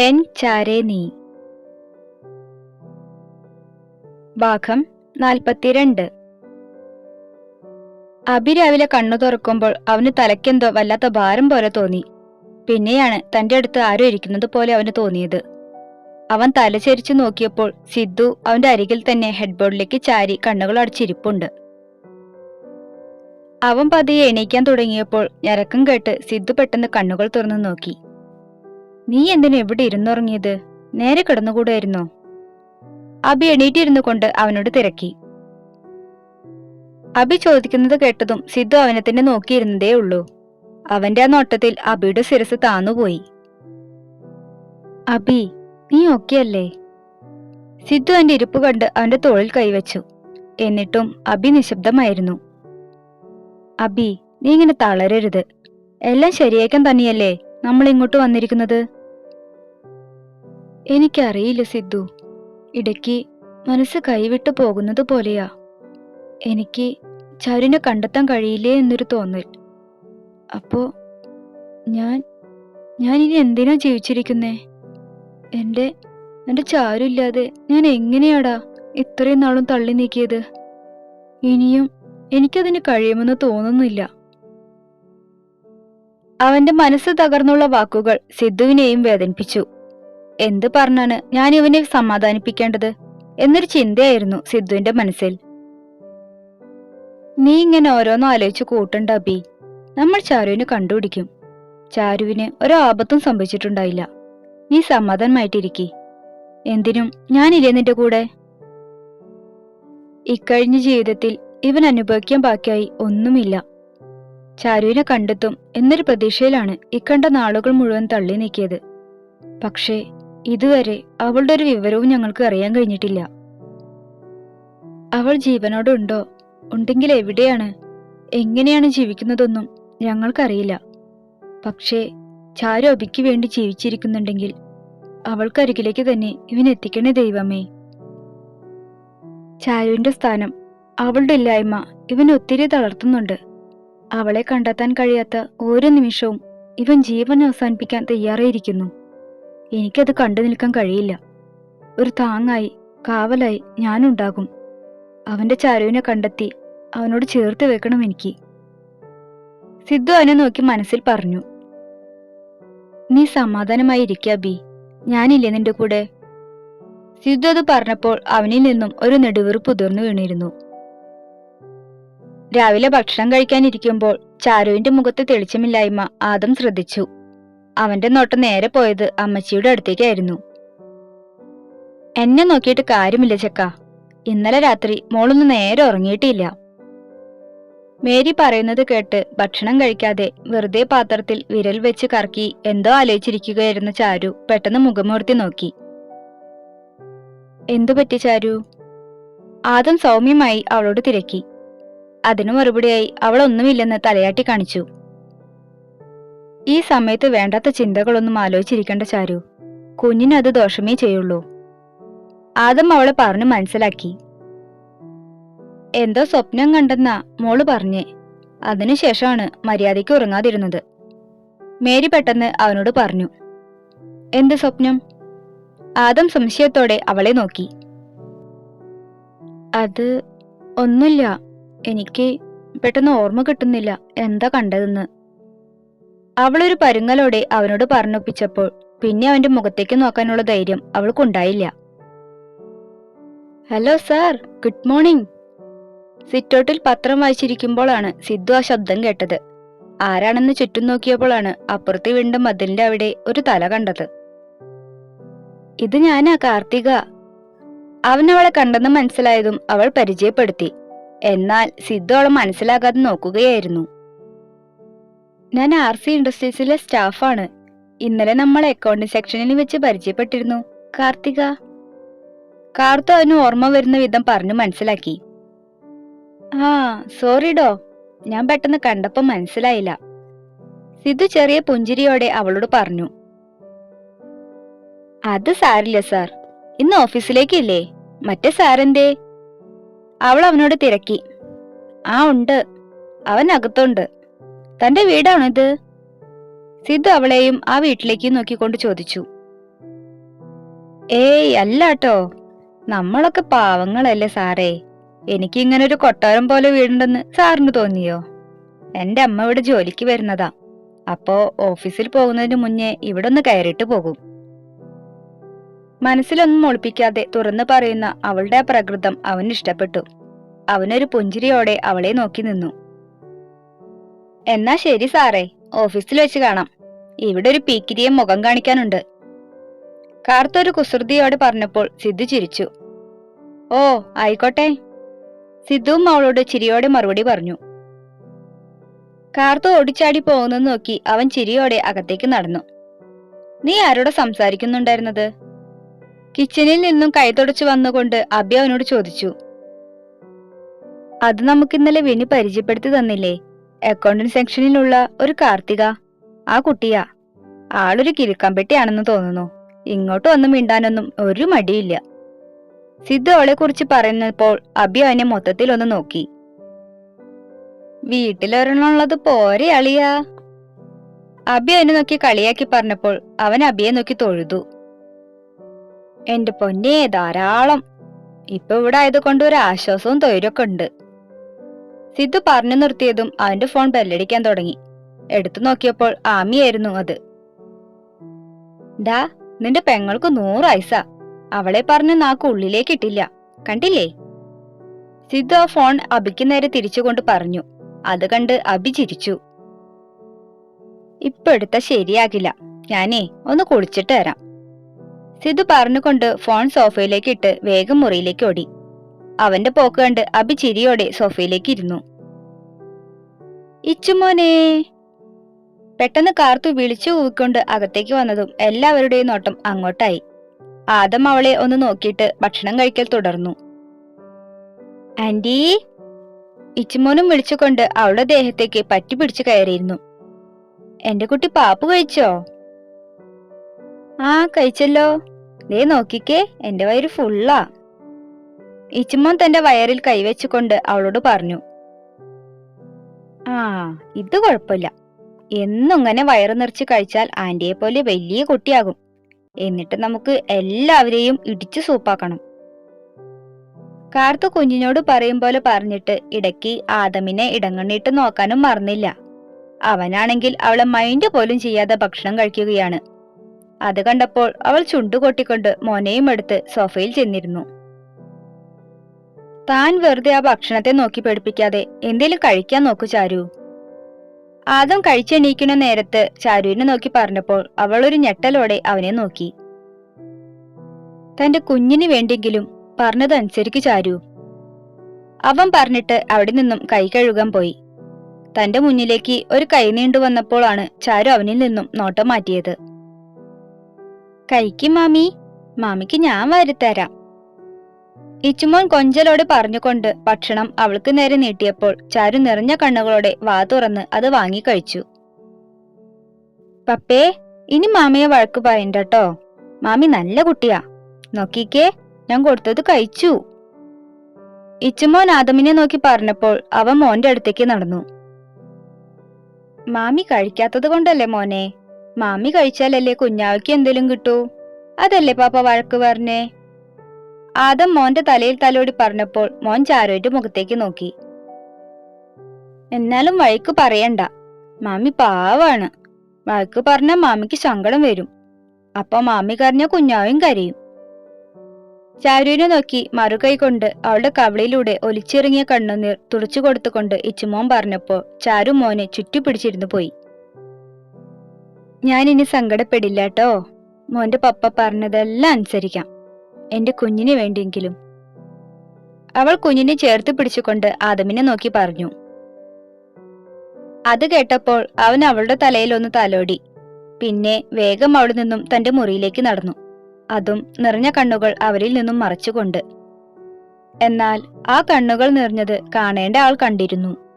N ചാരേ നീ. ഭാഗം നാൽപ്പത്തിരണ്ട്. അബി രാവിലെ കണ്ണു തുറക്കുമ്പോൾ അവന് തലയ്ക്കെന്തോ വല്ലാത്ത ഭാരം പോലെ തോന്നി. പിന്നെയാണ് തന്റെ അടുത്ത് ആരോ ഇരിക്കുന്നത് പോലെ അവന് തോന്നിയത്. അവൻ തലചരിച്ചു നോക്കിയപ്പോൾ സിദ്ധു അവന്റെ അരികിൽ തന്നെ ഹെഡ്ബോർഡിലേക്ക് ചാരി കണ്ണുകൾ അടച്ചിരിപ്പുണ്ട്. അവൻ പതിയെ എണീക്കാൻ തുടങ്ങിയപ്പോൾ ഞരക്കം കേട്ട് സിദ്ധു പെട്ടെന്ന് കണ്ണുകൾ തുറന്നു നോക്കി. നീ എന്തിനു എവിടെ ഇരുന്നുറങ്ങിയത്? നേരെ കിടന്നുകൂടായിരുന്നോ? അബി എണീറ്റിരുന്നു കൊണ്ട് അവനോട് തിരക്കി. അബി ചോദിക്കുന്നത് കേട്ടതും സിദ്ധു അവനെ തന്നെ നോക്കിയിരുന്നതേ ഉള്ളൂ. അവന്റെ ആ നോട്ടത്തിൽ അബിയുടെ ശിരസ് താന്നുപോയി. അബി നീ ഓക്കെയല്ലേ? സിദ്ധു അവന്റെ ഇരിപ്പ് കണ്ട് അവന്റെ തോളിൽ കൈവച്ചു. എന്നിട്ടും അബി നിശബ്ദമായിരുന്നു. അബി നീ ഇങ്ങനെ തളരരുത്. എല്ലാം ശരിയാക്കാൻ തന്നെയല്ലേ നമ്മൾ ഇങ്ങോട്ട് വന്നിരിക്കുന്നത്? എനിക്കറിയില്ല സിദ്ധു. ഇടയ്ക്ക് മനസ്സ് കൈവിട്ടു പോകുന്നത് പോലെയാ. എനിക്ക് ചരുനെ കണ്ടെത്താൻ കഴിയില്ലേ എന്നൊരു തോന്നൽ. അപ്പോ ഞാൻ ഞാൻ ഇനി എന്തിനാ ജീവിച്ചിരിക്കുന്നേ? എന്റെ എന്റെ ചാരുമില്ലാതെ ഞാൻ എങ്ങനെയാടാ ഇത്രയും നാളും തള്ളി നീക്കിയത്? ഇനിയും എനിക്കതിന് കഴിയുമെന്ന് തോന്നുന്നില്ല. അവന്റെ മനസ്സ് തകർന്നുള്ള വാക്കുകൾ സിദ്ധുവിനെയും വേദനിപ്പിച്ചു. എന്ത് പറഞ്ഞാണ് ഞാൻ ഇവനെ സമാധാനിപ്പിക്കേണ്ടത്? എന്നൊരു ചിന്തയായിരുന്നു സിദ്ധുവിന്റെ മനസ്സിൽ. നീ ഇങ്ങനെ ഓരോന്നും ആലോചിച്ച് കൂട്ടണ്ട അബി. നമ്മൾ ചാരുവിനെ കണ്ടുപിടിക്കും. ചാരുവിന് ഒരാപത്തും സംഭവിച്ചിട്ടുണ്ടായില്ല. നീ സമാധാനമായിട്ടിരിക്കി. എന്തിനും ഞാനില്ലേ നിന്റെ കൂടെ? ഇക്കഴിഞ്ഞ ജീവിതത്തിൽ ഇവൻ അനുഭവിക്കാൻ ബാക്കിയായി ഒന്നുമില്ല. ചാരുവിനെ കണ്ടെത്തും എന്നൊരു പ്രതീക്ഷയിലാണ് ഇക്കണ്ട നാളുകൾ മുഴുവൻ തള്ളി നീക്കിയത്. പക്ഷേ ഇതുവരെ അവളുടെ ഒരു വിവരവും ഞങ്ങൾക്ക് അറിയാൻ കഴിഞ്ഞിട്ടില്ല. അവൾ ജീവനോടുണ്ടോ? ഉണ്ടെങ്കിൽ എവിടെയാണ്? എങ്ങനെയാണ് ജീവിക്കുന്നതൊന്നും ഞങ്ങൾക്കറിയില്ല. പക്ഷേ ചാരു അബിക്ക് വേണ്ടി ജീവിച്ചിരിക്കുന്നുണ്ടെങ്കിൽ അവൾക്കരികിലേക്ക് തന്നെ ഇവൻ എത്തിക്കണേ ദൈവമേ. ചാരുവിന്റെ സ്ഥാനം അവളുടെ ഇല്ലായ്മ ഇവൻ ഒത്തിരി തളർത്തുന്നുണ്ട്. അവളെ കണ്ടെത്താൻ കഴിയാത്ത ഓരോ നിമിഷവും ഇവൻ ജീവൻ അവസാനിപ്പിക്കാൻ തയ്യാറായിരിക്കുന്നു. എനിക്കത് കണ്ടു നിൽക്കാൻ കഴിയില്ല. ഒരു താങ്ങായി കാവലായി ഞാനുണ്ടാകും. അവന്റെ ചാരുവിനെ കണ്ടെത്തി അവനോട് ചേർത്ത് വെക്കണം എനിക്ക്. സിദ്ധു അവനെ നോക്കി മനസ്സിൽ പറഞ്ഞു. നീ സമാധാനമായി ഇരിക്കാ ബി. ഞാനില്ലേ നിന്റെ കൂടെ? സിദ്ധു അത് പറഞ്ഞപ്പോൾ അവനിൽ നിന്നും ഒരു നെടുവീർപ്പ് ഉതിർന്നു വീണിരുന്നു. രാവിലെ ഭക്ഷണം കഴിക്കാനിരിക്കുമ്പോൾ ചാരുവിന്റെ മുഖത്ത് തെളിച്ചമില്ലായ്മ ആദം ശ്രദ്ധിച്ചു. അവന്റെ നോട്ടം നേരെ പോയത് അമ്മച്ചിയുടെ അടുത്തേക്കായിരുന്നു. എന്നെ നോക്കിയിട്ട് കാര്യമില്ല ചെക്ക. ഇന്നലെ രാത്രി മോളൊന്ന് നേരെ ഉറങ്ങിയിട്ടില്ല. മേരി പറയുന്നത് കേട്ട് ഭക്ഷണം കഴിക്കാതെ വെറുതെ പാത്രത്തിൽ വിരൽ വെച്ച് കറക്കി എന്തോ ആലോചിച്ചിരിക്കുകയായിരുന്ന ചാരു പെട്ടെന്ന് മുഖമൂർത്തി നോക്കി. എന്തു പറ്റി ചാരു? ആദം സൗമ്യമായി അവളോട് തിരക്കി. അതിനു മറുപടിയായി അവൾ ഒന്നുമില്ലെന്ന് തലയാട്ടി കാണിച്ചു. ഈ സമയത്ത് വേണ്ടാത്ത ചിന്തകളൊന്നും ആലോചിച്ചിരിക്കേണ്ട ചാരു. കുഞ്ഞിന് അത് ദോഷമേ ചെയ്യുള്ളൂ. ആദം അവളെ പറഞ്ഞു മനസ്സിലാക്കി. എന്തോ സ്വപ്നം കണ്ടെന്ന മോൾ പറഞ്ഞേ. അതിനുശേഷമാണ് മര്യാദയ്ക്ക് ഉറങ്ങാതിരുന്നത്. മേരി പെട്ടെന്ന് അവനോട് പറഞ്ഞു. എന്ത് സ്വപ്നം? ആദം സംശയത്തോടെ അവളെ നോക്കി. അത് ഒന്നുമില്ല. എനിക്ക് പെട്ടെന്ന് ഓർമ്മ കിട്ടുന്നില്ല. എന്താ കണ്ടതെന്ന്. അവളൊരു പരുങ്ങലോടെ അവനോട് പറഞ്ഞൊപ്പിച്ചപ്പോൾ പിന്നെ അവന്റെ മുഖത്തേക്ക് നോക്കാനുള്ള ധൈര്യം അവൾക്കുണ്ടായില്ല. ഹലോ സാർ ഗുഡ് മോർണിംഗ് സിറ്റോട്ടിൽ പത്രം വായിച്ചിരിക്കുമ്പോഴാണ് സിദ്ധു ആ ശബ്ദം കേട്ടത്. ആരാണെന്ന് ചുറ്റും നോക്കിയപ്പോഴാണ് അപ്പുറത്ത് വീണ്ടും മതിലിന്റെ അവിടെ ഒരു തല കണ്ടത്. ഇത് ഞാനാ കാർത്തിക. അവൻ അവളെ കണ്ടെന്ന് മനസ്സിലായതും അവൾ പരിചയപ്പെടുത്തി. എന്നാൽ സിദ്ധു അവളെ മനസ്സിലാകാതെ നോക്കുകയായിരുന്നു. ഞാൻ ആർ സി ഇൻഡസ്ട്രീസിലെ സ്റ്റാഫാണ്. ഇന്നലെ നമ്മൾ അക്കൗണ്ടിംഗ് സെക്ഷനിൽ വെച്ച് പരിചയപ്പെട്ടിരുന്നു. കാർത്തിക. കാർത്തു അവന് ഓർമ്മ വരുന്ന വിധം പറഞ്ഞു മനസ്സിലാക്കി. ആ സോറി ഡോ. ഞാൻ പെട്ടെന്ന് കണ്ടപ്പോ മനസ്സിലായില്ല. സിദ്ധു ചെറിയ പുഞ്ചിരിയോടെ അവളോട് പറഞ്ഞു. അത് സാരില്ല സാർ. ഇന്ന് ഓഫീസിലേക്കില്ലേ? മറ്റേ സാരെന്തേ അവൾ അവനോട് തിരക്കി. ആ ഉണ്ട്. അവൻ അകത്തുണ്ട്. തന്റെ വീടാണിത്. സിദ്ധു അവളെയും ആ വീട്ടിലേക്ക് നോക്കിക്കൊണ്ട് ചോദിച്ചു. ഏയ് അല്ലാട്ടോ. നമ്മളൊക്കെ പാവങ്ങളല്ലേ സാറേ. എനിക്ക് ഇങ്ങനെ ഒരു കൊട്ടാരം പോലെ വീടുണ്ടെന്ന് സാറിന് തോന്നിയോ? എന്റെ അമ്മ ഇവിടെ ജോലിക്ക് വരുന്നതാ. അപ്പോ ഓഫീസിൽ പോകുന്നതിന് മുന്നേ ഇവിടെ ഒന്ന് കയറിയിട്ട് പോകും. മനസ്സിലൊന്നും ഒളിപ്പിക്കാതെ തുറന്നു പറയുന്ന അവളുടെ പ്രകൃതം അവന് ഇഷ്ടപ്പെട്ടു അവനൊരു പുഞ്ചിരിയോടെ അവളെ നോക്കി നിന്നു. എന്നാ ശരി സാറേ. ഓഫീസിൽ വെച്ച് കാണാം. ഇവിടെ ഒരു പീക്കിരിയെ മുഖം കാണിക്കാനുണ്ട്. കാർത്തൊരു കുസൃതിയോടെ പറഞ്ഞപ്പോൾ സിദ്ധു ചിരിച്ചു. ഓ ആയിക്കോട്ടെ. സിദ്ധുവും അവളോട് ചിരിയോടെ മറുപടി പറഞ്ഞു. കാർത്തു ഓടിച്ചാടി പോകുന്നത് നോക്കി അവൻ ചിരിയോടെ അകത്തേക്ക് നടന്നു. നീ ആരോട് സംസാരിക്കുന്നുണ്ടായിരുന്നത്? കിച്ചണിൽ നിന്നും കൈ തുടച്ചു വന്നുകൊണ്ട് അബി അവനോട് ചോദിച്ചു. അത് നമുക്കിന്നലെ വിനി പരിചയപ്പെടുത്തി തന്നില്ലേ? അക്കൗണ്ടന്റ് സെക്ഷനിലുള്ള ഒരു കാർത്തിക. ആ കുട്ടിയാ. ആളൊരു കിലുക്കമ്പെട്ടിയാണെന്ന് തോന്നുന്നു. ഇങ്ങോട്ട് വന്ന് മിണ്ടാനൊന്നും ഒരു മടിയില്ല. സിദ്ധു അവളെ കുറിച്ച് പറയുന്നപ്പോൾ അബി അവനെ മൊത്തത്തിൽ ഒന്ന് നോക്കി. വീട്ടിലൊരെണ്ണുള്ളത് പോരെ അളിയാ. അബി അവനെ നോക്കി കളിയാക്കി പറഞ്ഞപ്പോൾ അവൻ അബിയെ നോക്കി തൊഴുതു. എന്റെ പൊന്നേ ധാരാളം. ഇപ്പൊ ഇവിടെ ആയതുകൊണ്ട് ഒരു ആശ്വാസവും തൊഴിലൊക്കെ ഉണ്ട്. സിദ്ധു പറഞ്ഞു നിർത്തിയതും അവന്റെ ഫോൺ ബെല്ലടിക്കാൻ തുടങ്ങി. എടുത്തു നോക്കിയപ്പോൾ ആമിയായിരുന്നു അത്. ഡാ നിന്റെ പെങ്ങൾക്ക് നൂറ് ഐസ അവളെ പറഞ്ഞ് നാക്ക് ഉള്ളിലേക്ക് ഇട്ടില്ല. കണ്ടില്ലേ? സിദ്ധു ആ ഫോൺ അബിക്ക് നേരെ തിരിച്ചുകൊണ്ട് പറഞ്ഞു. അത് കണ്ട് അബി ചിരിച്ചു. ഇപ്പൊ എടുത്ത ശരിയാകില്ല. ഞാനേ ഒന്ന് കുളിച്ചിട്ട് തരാം സിദ്ധു പറഞ്ഞുകൊണ്ട് ഫോൺ സോഫയിലേക്ക് ഇട്ട് വേഗം മുറിയിലേക്ക് ഓടി. അവന്റെ പോക്ക് കണ്ട് അബി ചിരിയോടെ സോഫയിലേക്ക് ഇരുന്നു. ഇച്ചുമോനെ പെട്ടെന്ന് കാർത്തു വിളിച്ചു കൂവിക്കൊണ്ട് അകത്തേക്ക് വന്നതും എല്ലാവരുടെയും നോട്ടം അങ്ങോട്ടായി. ആദം അവളെ ഒന്ന് നോക്കിയിട്ട് ഭക്ഷണം കഴിക്കൽ തുടർന്നു. ആന്റി. ഇച്ചുമോനും വിളിച്ചുകൊണ്ട് അവളുടെ ദേഹത്തേക്ക് പറ്റി പിടിച്ചു കയറിയിരുന്നു. എന്റെ കുട്ടി പാപ്പ് കഴിച്ചോ? ആ കഴിച്ചല്ലോ. നീ നോക്കിക്കേ എന്റെ വയറ് ഫുള്ളാ ഇച്ചുമോൻ തന്റെ വയറിൽ കൈവച്ചുകൊണ്ട് അവളോട് പറഞ്ഞു ആ ഇത് കുഴപ്പമില്ല. എന്നും ഇങ്ങനെ വയറ് നിറച്ച് കഴിച്ചാൽ ആന്റിയെ പോലെ വലിയ കുട്ടിയാകും. എന്നിട്ട് നമുക്ക് എല്ലാവരെയും ഇടിച്ചു സൂപ്പാക്കണം. കാർത്തു കുഞ്ഞിനോട് പറയും പോലെ പറഞ്ഞിട്ട് ഇടയ്ക്ക് ആദമിനെ ഇടങ്ങണ്ണിട്ട് നോക്കാനും മറന്നില്ല. അവനാണെങ്കിൽ അവളെ മൈൻഡ് പോലും ചെയ്യാതെ ഭക്ഷണം കഴിക്കുകയാണ്. അത് കണ്ടപ്പോൾ അവൾ ചുണ്ടുകൊട്ടിക്കൊണ്ട് മോനെയും എടുത്ത് സോഫയിൽ ചെന്നിരുന്നു. താൻ വെറുതെ ആ ഭക്ഷണത്തെ നോക്കി പേടിപ്പിക്കാതെ എന്തേലും കഴിക്കാൻ നോക്കു ചാരു. ആദം കഴിച്ചെണീക്കുന്ന നേരത്ത് ചാരുവിനെ നോക്കി പറഞ്ഞപ്പോൾ അവൾ ഒരു ഞെട്ടലോടെ അവനെ നോക്കി. തന്റെ കുഞ്ഞിന് വേണ്ടെങ്കിലും പറഞ്ഞതനുസരിക്ക് ചാരു. അവൻ പറഞ്ഞിട്ട് അവിടെ നിന്നും കൈ കഴുകാൻ പോയി. തന്റെ മുന്നിലേക്ക് ഒരു കൈ നീണ്ടു വന്നപ്പോഴാണ് ചാരു അവനിൽ നിന്നും നോട്ടം മാറ്റിയത്. കൈക്ക് മാമി മാമിക്ക് ഞാൻ വരുത്തരാം ഇച്ചുമോൻ കൊഞ്ചലോട് പറഞ്ഞുകൊണ്ട് ഭക്ഷണം അവൾക്ക് നേരെ നീട്ടിയപ്പോൾ ചാരു നിറഞ്ഞ കണ്ണുകളോടെ വാ തുറന്ന് അത് വാങ്ങിക്കഴിച്ചു പപ്പേ ഇനി മാമയെ വഴക്ക് പറയണ്ടട്ടോ. മാമി നല്ല കുട്ടിയാ. നോക്കിക്കേ ഞാൻ കൊടുത്തത് കഴിച്ചു. ഇച്ചുമോൻ ആദമിനെ നോക്കി പറഞ്ഞപ്പോൾ അവൻ മോന്റെ അടുത്തേക്ക് നടന്നു. മാമി കഴിക്കാത്തത് കൊണ്ടല്ലേ മോനെ? മാമി കഴിച്ചാലല്ലേ കുഞ്ഞാവയ്ക്ക് എന്തെങ്കിലും കിട്ടൂ? അതല്ലേ പാപ്പ വഴക്ക് പറഞ്ഞേ? ആദം മോന്റെ തലയിൽ തലോടി പറഞ്ഞപ്പോൾ മോൻ ചാരുവിന്റെ മുഖത്തേക്ക് നോക്കി. എന്നാലും വഴിക്ക് പറയണ്ട. മാമി പാവാണ്. വഴക്ക് പറഞ്ഞ മാമിക്ക് സങ്കടം വരും. അപ്പൊ മാമി കരഞ്ഞ കുഞ്ഞാവും കരയും. ചാരുവിനെ നോക്കി മറുകൈ കൊണ്ട് അവളുടെ കവളിലൂടെ ഒലിച്ചിറങ്ങിയ കണ്ണുനീർ തുറച്ചു കൊടുത്തുകൊണ്ട് ഇച്ചുമോൻ പറഞ്ഞപ്പോൾ ചാരു മോനെ ചുറ്റി ചുറ്റിപ്പിടിച്ചിരുന്നു പോയി. ഞാൻ ഇനി സങ്കടപ്പെടില്ല കേട്ടോ മോന്റെ പപ്പ പറഞ്ഞതെല്ലാം അനുസരിക്കാം. എന്റെ കുഞ്ഞിന് വേണ്ടിയെങ്കിലും. അവൾ കുഞ്ഞിനെ ചേർത്ത് പിടിച്ചുകൊണ്ട് ആദമിനെ നോക്കി പറഞ്ഞു. അത് കേട്ടപ്പോൾ അവൻ അവളുടെ തലയിൽ ഒന്ന് തലോടി. പിന്നെ വേഗം അവിടെ നിന്നും തന്റെ മുറിയിലേക്ക് നടന്നു. അതും നിറഞ്ഞ കണ്ണുകൾ അവരിൽ നിന്നും മറച്ചുകൊണ്ട്. എന്നാൽ ആ കണ്ണുകൾ നിറഞ്ഞത് കാണേണ്ട ആൾ കണ്ടിരുന്നു.